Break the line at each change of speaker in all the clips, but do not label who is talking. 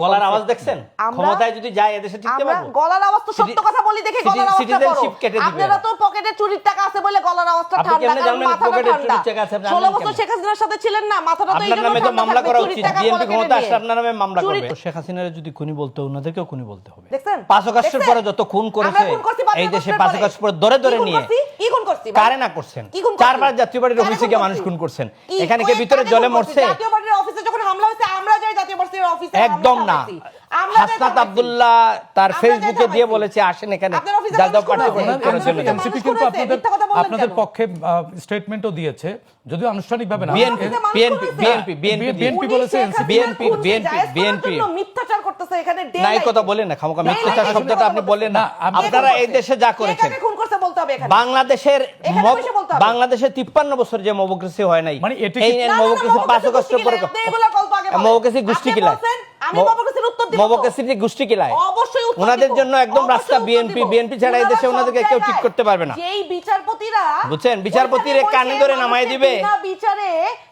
গলার আওয়াজ দেখছেন? ক্ষমতায় যদি যায় এদেশে টিকতে
আমরা
পারব?
গলার আওয়াজ তো সত্য কথা বলি দেখে গলার আওয়াজটা বড়। আপনারা তো পকেটে চুরির টাকা আছে বলে গলার আওয়াজটা ঠান্ডা
কেমনে
কারণ মাথাটা
পকেটে
ঠান্ডা?
চুরির টাকা আছে? আপনি
ষোলো
জানলেন
বছর শেখ হাসিনার সাথে ছিলেন না মাথাটা তো এই
আপনার নামে তো মামলা করা উচিত। বিএনপি ক্ষমতা আসলে আপনার নামে মামলা করবে। শেখ হাসিনার যদি খুনি বলতে ওনাদেরকেও খুনি বলতে হবে।
দেখছেন?
পাঁচ আগস্টের? পরে যত খুন করেছে এই দেশে পাঁচ। আগস্ট পরে ধরে ধরে নিয়ে
কি খুন করছি
কারে না করছেন? চারবার জাতীয়
কারে
অফিসে গিয়ে মানুষ খুন করছেন। এখানে কি ভিতরে জলে মরছে
জাতীয় পার্টির অফিসে যখন হামলা হয়েছে আমরা যাই জাতীয় পার্টির অফিসে
একদম না। হাসনাত আব্দুল্লাহ তার ফেসবুকে দিয়ে বলেছে আসেন এখানে। যাদব
আপনাদের পক্ষে স্টেটমেন্টও দিয়েছে। যদিও আনুষ্ঠানিকভাবে না।
বিএনপি বিএনপি বিএনপি বিএনপি
বলেছে,
করার
BNP
জন্য মিথ্যাচার করতেছে এখানে
নাই কথা বলেন না খামোকা মিথ্যাচার শব্দটা আপনি বলেন না। আপনারা এই দেশে যা করেছেন। বাংলাদেশের
এখানে
মব-
বসে বলতে হবে।
বাংলাদেশে তিপ্পান্ন বছর যে মবক্রেসি হয় নাই
মানে
এই মবক্রেসি পাঁচ
গোষ্ঠী
পরে
বলেন।
গোষ্ঠী কিলায়
আমি মবক্রেসির উত্তর দিব
গোষ্ঠী কিলায়
অবশ্যই
ওনাদের জন্য একদম রাস্তা বিএনপি বিএনপি ছাড়া এই দেশে ওনাদেরকে কেউ ঠিক করতে পারবে না
যেই বিচারপতিরা
বুঝছেন? বিচারপতির কানে ধরে নামায় দিবে।
বিনা বিচারে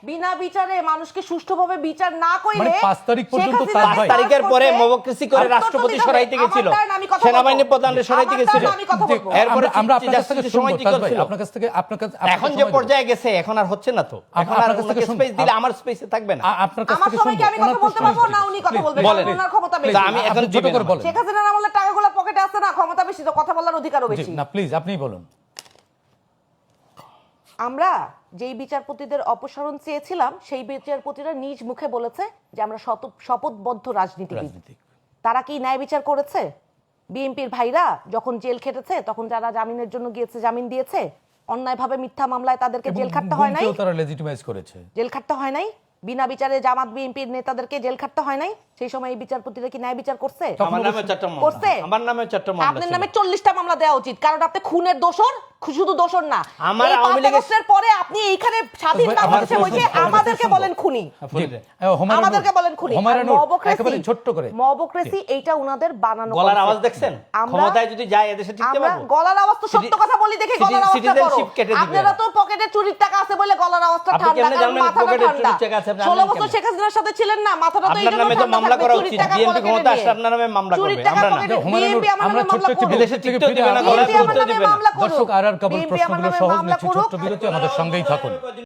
বিনা বিচারে মানুষকে সুষ্ঠুভাবে বিচার না কইলে
মানে পাঁচ তারিখ পর্যন্ত
হাসিনা
তার
পাঁচ
ভাই।
তারিখের পরে মবক্রেসি করে রাষ্ট্রপতি সরাইতে। গেছিল
কথা
সেনাবাহিনী। প্রধানরে সরাইতে গেছিল
বলব।
এরপরে
আমরা আপনার কাছ থেকে
সময় কি
তাজ আপনার কাছ থেকে আপনার কাছে
এখন যে পর্যায়ে গেছে এখন আর হচ্ছে না তো এখন আর
কাছ থেকে
স্পেস দিলে আমার স্পেসে থাকবে না
আপনার কাছ
আমার
থেকে
সময় কি আমি কথা বলতে পারব না উনি কথা বলবেন
বলেন।
ওনার ক্ষমতা বেশি
আমি এখন
ছোট করে। বলেন
শেখ হাসিনার আমলে টাকাগুলো পকেটে আছে না ক্ষমতা বেশি তো কথা বলার অধিকারও বেশি।
না প্লিজ আপনিই বলুন।
আমরা যেই বিচারপতিদের অপসারণ চেয়েছিলাম সেই বিচারপতিরা নিজ মুখে বলেছে যে আমরা শপথবদ্ধ রাজনীতিবিদ। তারা কি ন্যায় বিচার করেছে? বিএনপির ভাইরা যখন জেল খেটেছে তখন যারা জামিনের জন্য গিয়েছে জামিন দিয়েছে অন্যায়ভাবে মিথ্যা মামলায় তাদেরকে জেল খাটতে হয় নাই?
তারা লেজিটিমাইজ করেছে।
জেল খাটতে হয় নাই? বিনা বিচারে জামাত বিএনপির নেতাদেরকে জেল খাটতে হয় নাই সেই সময় এই বিচারপতিরা কি ন্যায় বিচার করছে
আমার নামে চারটা মামলা করছে? আমার নামে চারটা মামলা
আপনার। নামে চল্লিশটা মামলা দেওয়া উচিত কারণ আপনি খুনের দোষর শুধু দোষর না
আমার আওয়ামী লীগের-
পরে আপনি এইখানে স্বাধীন বাংলাদেশে বসে আমাদেরকে বলেন খুনি
বলেন।
হুমায়ুন
আমাদেরকে বলেন খুনি
একেবারে ছোট্ট করে
মবক্রেসি এইটা উনাদের বানানো
গলার আওয়াজ দেখছেন ক্ষমতায় যদি যায় এদেশে টিকতে
আমরা
পারব
গলার আওয়াজ তো সত্য কথা বলি দেখে গলার আওয়াজটা বড়
দিবেন।
আপনারা তো পকেটে চুরির টাকা আছে বলে গলার আওয়াজটা ঠান্ডা কারণ মাথাটা
পকেটে
ঠান্ডা
চুরির টাকা আছে? আপনি
ষোলো
জানলেন
বছর শেখ হাসিনার সাথে ছিলেন না মাথাটা তো এই
নামে তো
ঠান্ডা
মামলা করা উচিত।
পকেটে
ক্ষমতা আসলে আপনার নামে মামলা করবে, আমরা না।
আমরা
ছোট্ট
মামলা
একটি। বিদেশের থেকে ফিরে
না, গলার
করুক।
দর্শক আর আর কেবল প্রশ্নগুলো সহজ নিচ্ছি। ছোট্ট বিরতি আমাদের সঙ্গেই থাকুন